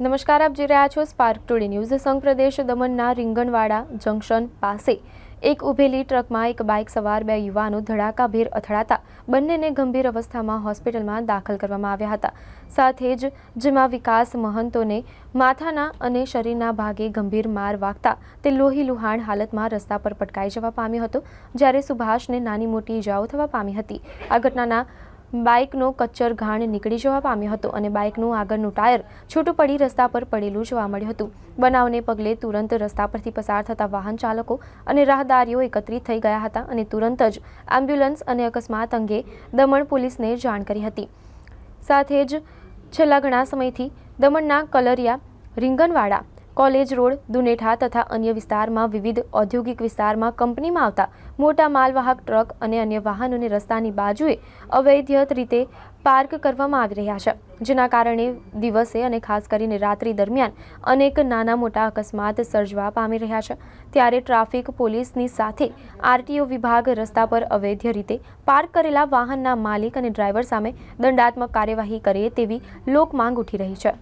નમસ્કાર, આપ જોઈ રહ્યા છો સ્પાર્ક ટુડે ન્યૂઝ સંઘ પ્રદેશ દમણના રીંગણવાડા જંકશન પાસે એક ઉભેલી ટ્રકમાં એક બાઇક સવાર બે યુવાનો ધડાકાભેર અથડાતા બંનેને ગંભીર અવસ્થામાં હોસ્પિટલમાં દાખલ કરવામાં આવ્યા હતા. સાથે જ જેમાં વિકાસ મહંતોને માથાના અને શરીરના ભાગે ગંભીર માર વાગતા તે લોહી લુહાણ હાલતમાં રસ્તા પર પટકાઈ જવા પામ્યો હતો, જ્યારે સુભાષને નાની મોટી ઇજાઓ થવા પામી હતી. આ ઘટનાના બાઇકનો કચ્ચર ઘાણ નીકળી જવા પામ્યો હતો અને બાઇકનું આગળનું ટાયર છૂટું પડી રસ્તા પર પડેલું જોવા મળ્યું હતું. બનાવને પગલે તુરંત રસ્તા પરથી પસાર થતા વાહન ચાલકો અને રાહદારીઓ એકત્રિત થઈ ગયા હતા અને તુરંત જ એમ્બ્યુલન્સ અને અકસ્માત અંગે દમણ પોલીસને જાણ કરી હતી. સાથે જ છેલ્લા ઘણા સમયથી દમણના કલરિયા રીંગણવાડા કોલેજ રોડ, દુનેઠા તથા અન્ય વિસ્તારમાં વિવિધ ઔદ્યોગિક વિસ્તારમાં કંપનીમાં આવતા મોટા માલવાહક ટ્રક અને અન્ય વાહનોને રસ્તાની બાજુએ અવૈધ્યત રીતે પાર્ક કરવામાં આવી રહ્યા છે, જેના કારણે દિવસે અને ખાસ કરીને રાત્રિ દરમિયાન અનેક નાના મોટા અકસ્માત સર્જવા પામી રહ્યા છે. ત્યારે ટ્રાફિક પોલીસની સાથે આરટીઓ વિભાગ રસ્તા પર અવૈધ રીતે પાર્ક કરેલા વાહનના માલિક અને ડ્રાઈવર સામે દંડાત્મક કાર્યવાહી કરે તેવી લોકમાંગ ઉઠી રહી છે.